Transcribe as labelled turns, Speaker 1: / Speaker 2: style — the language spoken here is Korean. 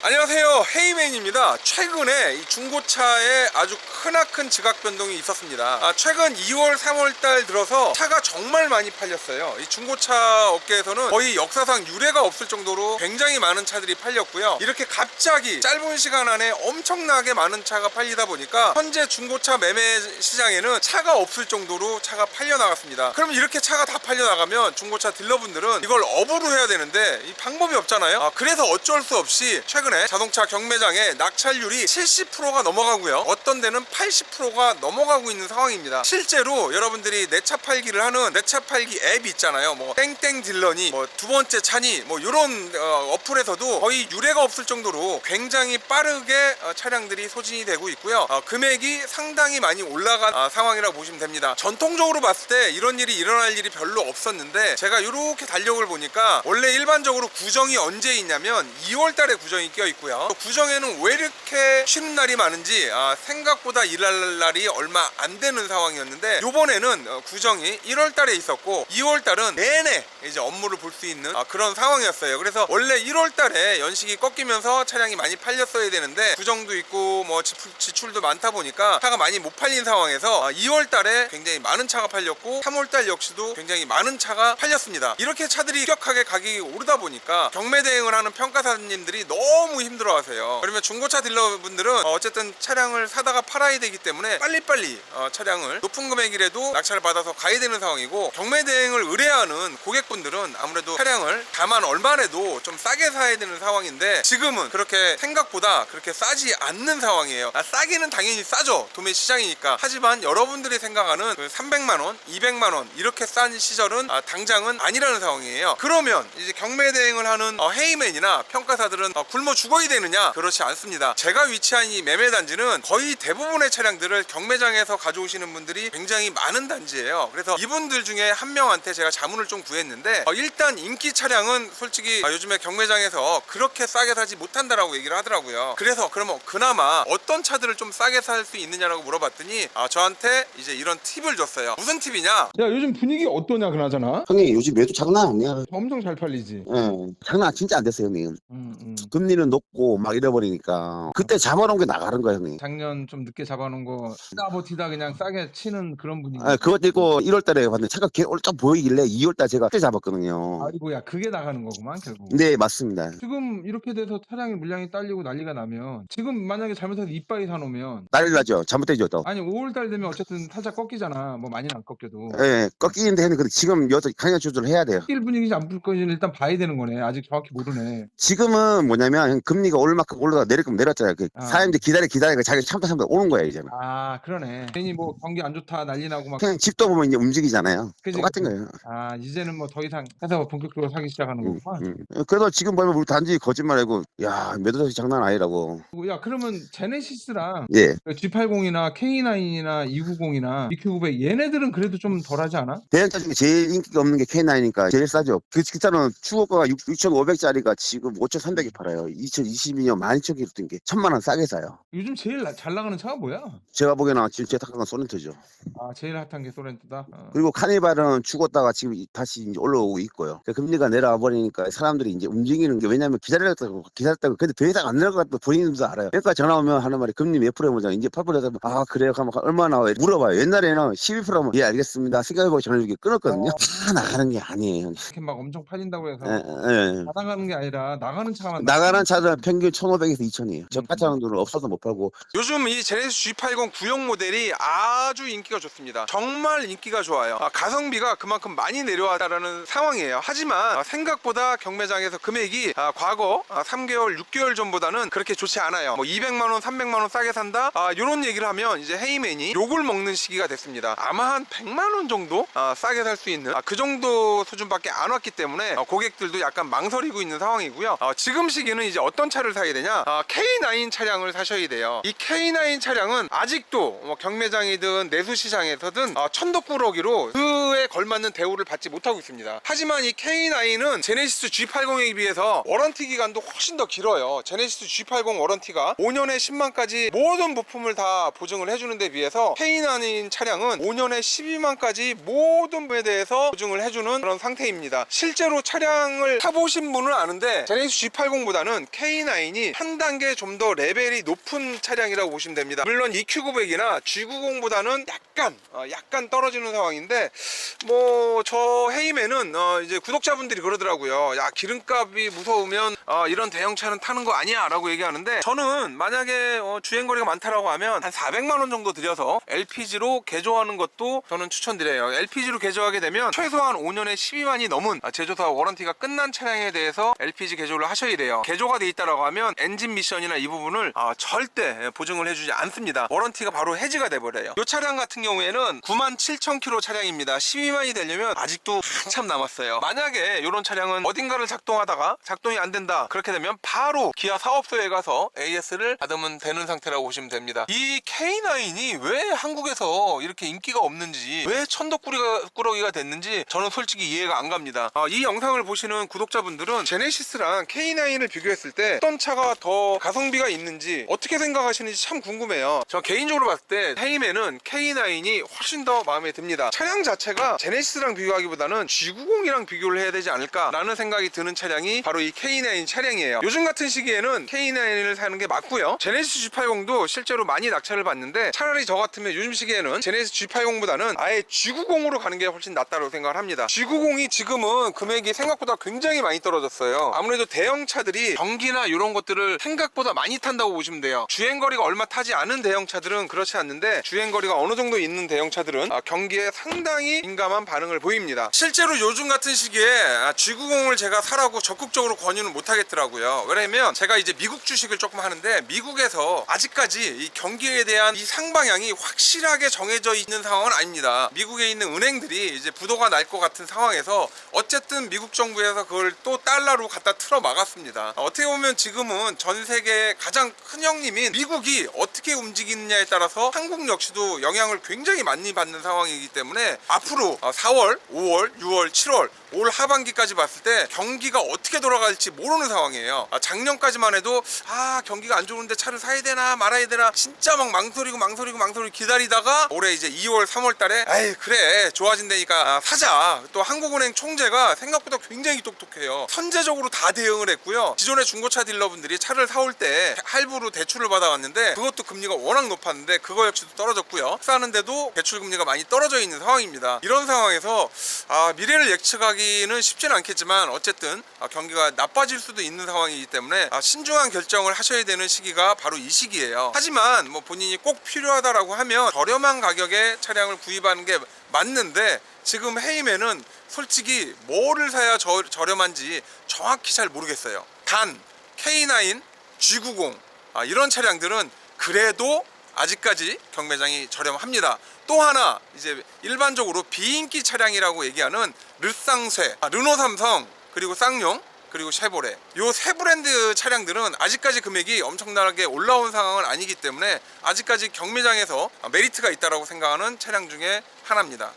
Speaker 1: 안녕하세요. 헤이맨입니다. 최근에 이 중고차에 아주 크나큰 지각 변동이 있었습니다. 아, 최근 2월 3월 달 들어서 차가 정말 많이 팔렸어요. 이 중고차 업계에서는 거의 역사상 유례가 없을 정도로 굉장히 많은 차들이 팔렸고요. 이렇게 갑자기 짧은 시간 안에 엄청나게 많은 차가 팔리다 보니까 현재 중고차 매매 시장에는 차가 없을 정도로 차가 팔려 나갔습니다. 그럼 이렇게 차가 다 팔려 나가면 중고차 딜러분들은 이걸 업으로 해야 되는데 이 방법이 없잖아요? 아, 그래서 어쩔 수 없이 최근 에 자동차 경매장에 낙찰률이 70%가 넘어가고요. 어떤 데는 80%가 넘어가고 있는 상황입니다. 실제로 여러분들이 내 차 팔기를 하는 내 차 팔기 앱 있잖아요. 뭐 땡땡 딜러니 뭐 두 번째 차니 뭐 이런 어, 어플에서도 거의 유례가 없을 정도로 굉장히 빠르게 어, 차량들이 소진이 되고 있고요. 어, 금액이 상당히 많이 올라간 아, 상황이라고 보시면 됩니다. 전통적으로 봤을 때 이런 일이 일어날 일이 별로 없었는데 제가 이렇게 달력을 보니까 원래 일반적으로 구정이 언제 있냐면 2월 달에 구정이 껴 있고요. 구정에는 왜 이렇게 쉬는 날이 많은지 아, 생각보다 일할 날이 얼마 안 되는 상황이었는데 이번에는 어, 구정이 1월 달에 있었고 2월 달은 내내 이제 업무를 볼 수 있는 아, 그런 상황이었어요. 그래서 원래 1월 달에 연식이 꺾이면서 차량이 많이 팔렸어야 되는데 구정도 있고 뭐 지출, 지출도 많다 보니까 차가 많이 못 팔린 상황에서 2월 달에 굉장히 많은 차가 팔렸고 3월 달 역시도 굉장히 많은 차가 팔렸습니다. 이렇게 차들이 급격하게 가격이 오르다 보니까 경매 대행을 하는 평가사님들이 너무 힘들어하세요. 그러면 중고차 딜러분들은 어, 어쨌든 차량을 사다가 팔아야 되기 때문에 빨리빨리 어, 차량을 높은 금액이라도 낙찰을 받아서 가야 되는 상황이고 경매 대행을 의뢰하는 고객분들은 아무래도 차량을 다만 얼마라도 좀 싸게 사야 되는 상황인데 지금은 그렇게 생각보다 그렇게 싸지 않는 상황이에요. 아, 싸기는 당연히 싸죠. 도매 시장이니까. 하지만 여러분들이 생각하는 그 300만 원, 200만 원 이렇게 싼 시절은 아, 당장은 아니라는 상황이에요. 그러면 이제 경매 대행을 하는 어, 헤이맨이나 평가사들은 어, 굶어 죽어야 되느냐? 그렇지 않습니다. 제가 위치한 이 매매 단지는 거의 대부분의 차량들을 경매장에서 가져오시는 분들이 굉장히 많은 단지예요. 그래서 이분들 중에 한 명한테 제가 자문을 좀 구했는데 어, 일단 인기 차량은 솔직히 어, 요즘에 경매장에서 그렇게 싸게 사지 못한다라고 얘기를 하더라고요. 그래서 그러면 그나마 어떤 차들을 좀 싸게 살 수 있느냐라고 물어봤더니 아, 저한테 이제 이런 팁을 줬어요. 무슨 팁이냐?
Speaker 2: 야 요즘 분위기 어떠냐 그나저나
Speaker 3: 형님 요즘 매도 장난 아니야.
Speaker 2: 엄청 잘 팔리지
Speaker 3: 예, 장난 진짜 안 됐어요 형님.
Speaker 2: 음, 음.
Speaker 3: 금리는 높고 막 이래버리니까 그때 잡아놓은 게 나가는 거야 형님.
Speaker 2: 작년 좀 늦게 잡아놓은 거싸 버티다 그냥 싸게 치는 그런 분위기
Speaker 3: 아, 그것도 있고 1월달에 봤는데 차가 개 올짝 보이길래 2월달 제가 그때 잡았거든요.
Speaker 2: 아이고야 그게 나가는 거구만 결국
Speaker 3: 네 맞습니다.
Speaker 2: 지금 이렇게 돼서 차량의 물량이 딸리고 난리가 나면 지금 만약에 잘못해서 이빠이 사놓으면
Speaker 3: 난리 나죠. 잘못되죠 또.
Speaker 2: 아니 5월달 되면 어쨌든 살짝 꺾이잖아 뭐 많이는 안 꺾여도
Speaker 3: 예, 꺾이는데 했는데 근데 지금 여기서 강력 조절을 해야 돼요.
Speaker 2: 꺾일 분위기인지 안 꺾일지는 일단 봐야 되는 거네 아직 정확히 모르네
Speaker 3: 지금은 뭐냐면 형, 금리가 오를 만큼 올라가 내릴 거면 내렸잖아요. 그
Speaker 2: 아.
Speaker 3: 사람들이 기다려 기다리니까 자기 참다 참다 오는 거야 이제는.
Speaker 2: 아 그러네 괜히 뭐 경기 안 좋다 난리 나고 막
Speaker 3: 그냥 집도 보면 이제 움직이잖아요.
Speaker 2: 그지,
Speaker 3: 똑같은
Speaker 2: 그지.
Speaker 3: 거예요.
Speaker 2: 아 이제는 뭐 더 이상 해서 본격적으로 사기 시작하는
Speaker 3: 음,
Speaker 2: 거구만
Speaker 3: 음. 그래도 지금 보면 우리 단지 거짓말이고 야 매도자식 장난 아니라고.
Speaker 2: 야 그러면 제네시스랑
Speaker 3: 예.
Speaker 2: G80이나 K9이나 290이나 EQ900 얘네들은 그래도 좀 덜하지 않아?
Speaker 3: 대형차 중에 제일 인기가 없는 게 K9이니까 제일 싸죠. 그, 그 차는 추고가가 6,500짜리가 지금 5,300에 팔아요. 2022년 12,000km 뛴 게 천만 원 싸게 사요.
Speaker 2: 요즘 제일 나- 잘 나가는 차가 뭐야?
Speaker 3: 제가 보기에는 지금 제 탁한 건 소렌토죠.
Speaker 2: 아 제일 핫한 게 소렌토다. 어.
Speaker 3: 그리고 카니발은 죽었다가 지금 이- 다시 이제 올라오고 있고요. 그 금리가 내려와 버리니까 사람들이 이제 움직이는 게 왜냐면 기다렸다고 기다렸다고 근데 더 이상 안것 본인도 알아요. 그러니까 전화 오면 하는 말이 금리 몇 프로 해보자. 이제 8% 해서 아 그래요? 하면 얼마 나와요? 물어봐요. 옛날에는 12%면 예 알겠습니다. 생각해보고 전화주기 끊었거든요. 다 나가는 게 아니에요.
Speaker 2: 이렇게 막 엄청 팔린다고 해서
Speaker 3: 예, 예.
Speaker 2: 다 나가는 게 아니라 나가는 차만
Speaker 3: 나가는 차들은 평균 1,500에서 2,000이에요. 저가 차량들은 없어서 못 팔고
Speaker 1: 요즘 이 제네시스 G80 구형 모델이 아주 인기가 좋습니다. 정말 인기가 좋아요. 아, 가성비가 그만큼 많이 내려왔다라는 상황이에요. 하지만 아, 생각보다 경매장에서 금액이 아, 과거 아, 3개월, 6개월 전보다는 그렇게 좋지 않아요. 뭐 200만 원, 300만 원 싸게 산다. 아, 이런 얘기를 하면 이제 헤이맨이 욕을 먹는 시기가 됐습니다. 아마 한 100만 원 정도 아, 싸게 살 수 있는 아, 그 정도 수준밖에 안 왔기 때문에 아, 고객들도 약간 망설이고 있는 상황이고요. 아, 지금 시기는 이제 어떤 차를 사야 되냐? 아, K9 차량을 사셔야 돼요. 이 K9 차량은 아직도 뭐 경매장이든 내수시장에서든 아, 천덕꾸러기로 그에 걸맞는 대우를 받지 못하고 있습니다. 하지만 이 K9은 제네시스 G80에 비해서 워런티 기간도 훨씬 더 길어요. 제네시스 G80 워런티가 5년에 10만까지 모든 부품을 다 보증을 해주는 데 비해서 K9 차량은 5년에 12만까지 모든 부에 대해서 보증을 해주는 그런 상태입니다. 실제로 차량을 타보신 분은 아는데 제네시스 G80보다는 K9이 한 단계 좀 더 레벨이 높은 차량이라고 보시면 됩니다. 물론 EQ900이나 G90보다는 약간 어, 약간 떨어지는 상황인데 뭐 저 헤이맨은 어, 이제 구독자분들이 그러더라고요. 야 기름값이 무서우면 어, 이런 대형차는 타는 거 아니야라고 얘기하는데 저는 만약에 어, 주행거리가 많다라고 하면 한 400만 원 정도 들여서 LPG로 개조하는 것도 저는 추천드려요. LPG로 개조하게 되면 최소한 5년에 12만이 넘은 아, 제조사 워런티가 끝난 차량에 대해서 LPG 개조를 하셔야 돼요. 개조가 돼 있다라고 하면 엔진 미션이나 이 부분을 아, 절대 보증을 해주지 않습니다. 워런티가 바로 해지가 돼버려요. 이 차량 같은 경우에는 9만 7천 킬로 차량입니다. 12만이 되려면 아직도 한참 남았어요. 만약에 이런 차량은 어딘가를 작동하다가 작동이 안 된다 그렇게 되면 바로 기아 사업소에 가서 AS를 받으면 되는 상태라고 보시면 됩니다. 이 K9이 왜 한국에서 이렇게 인기가 없는지 왜 천덕꾸러기가 됐는지 저는 솔직히 이해가 안 갑니다. 아, 이 영상을 보시는 구독자분들은 제네시스랑 K9을 비교했을 때 어떤 차가 더 가성비가 있는지 어떻게 생각하시는지 참 궁금해요. 저 개인적으로 봤을 때 헤이맨은 K9이 훨씬 더 마음에 듭니다. 차량 자체가 제네시스랑 비교하기보다는 G90이랑 비교를 해야 되지 않을까 라는 생각이 드는 차량이 바로 이 K9 차량이에요. 요즘 같은 시기에는 K9을 사는 게 맞고요. 제네시스 G80도 실제로 많이 낙찰을 받는데 차라리 저 같으면 요즘 시기에는 제네시스 G80보다는 아예 G90으로 가는 게 훨씬 낫다고 생각을 합니다. G90이 지금은 금액이 생각보다 굉장히 많이 떨어졌어요. 아무래도 대형 차들이 경기나 이런 것들을 생각보다 많이 탄다고 보시면 돼요. 주행거리가 얼마 타지 않은 대형차들은 그렇지 않는데 주행거리가 어느 정도 있는 대형차들은 아, 경기에 상당히 민감한 반응을 보입니다. 실제로 요즘 같은 시기에 아, G90을 제가 사라고 적극적으로 권유는 못 하겠더라고요. 왜냐면 제가 이제 미국 주식을 조금 하는데 미국에서 아직까지 이 경기에 대한 이 상방향이 확실하게 정해져 있는 상황은 아닙니다. 미국에 있는 은행들이 이제 부도가 날 것 같은 상황에서 어쨌든 미국 정부에서 그걸 또 달러로 갖다 틀어 막았습니다. 어떻게 보면 지금은 전 세계 가장 큰 형님인 미국이 어떻게 움직이느냐에 따라서 한국 역시도 영향을 굉장히 많이 받는 상황이기 때문에 앞으로 4월, 5월, 6월, 7월 올 하반기까지 봤을 때 경기가 어떻게 돌아갈지 모르는 상황이에요. 아, 작년까지만 해도 아 경기가 안 좋은데 차를 사야 되나 말아야 되나 진짜 막 망설이고 망설이고 망설이고 기다리다가 올해 이제 2월, 3월 달에 에이 그래 좋아진다니까 아, 사자. 또 한국은행 총재가 생각보다 굉장히 똑똑해요. 선제적으로 다 대응을 했고요. 기존의 중고차 딜러분들이 차를 사올 때 할부로 대출을 받아왔는데 그것도 금리가 워낙 높았는데 그거 역시도 떨어졌고요. 사는데도 대출 금리가 많이 떨어져 있는 상황입니다. 이런 상황에서 아, 미래를 예측하기는 쉽지는 않겠지만 어쨌든 아, 경기가 나빠질 수도 있는 상황이기 때문에 아, 신중한 결정을 하셔야 되는 시기가 바로 이 시기예요. 하지만 뭐 본인이 꼭 필요하다라고 하면 저렴한 가격에 차량을 구입하는 게 맞는데 지금 헤이맨은 솔직히 뭐를 사야 저, 저렴한지 정확히 잘 모르겠어요. 단 K9, G90 아, 이런 차량들은 그래도 아직까지 경매장이 저렴합니다. 또 하나 이제 일반적으로 비인기 차량이라고 얘기하는 르쌍쇠, 아, 르노 삼성 그리고 쌍용 그리고 쉐보레 요 세 브랜드 차량들은 아직까지 금액이 엄청나게 올라온 상황은 아니기 때문에 아직까지 경매장에서 메리트가 있다라고 생각하는 차량 중에 하나입니다.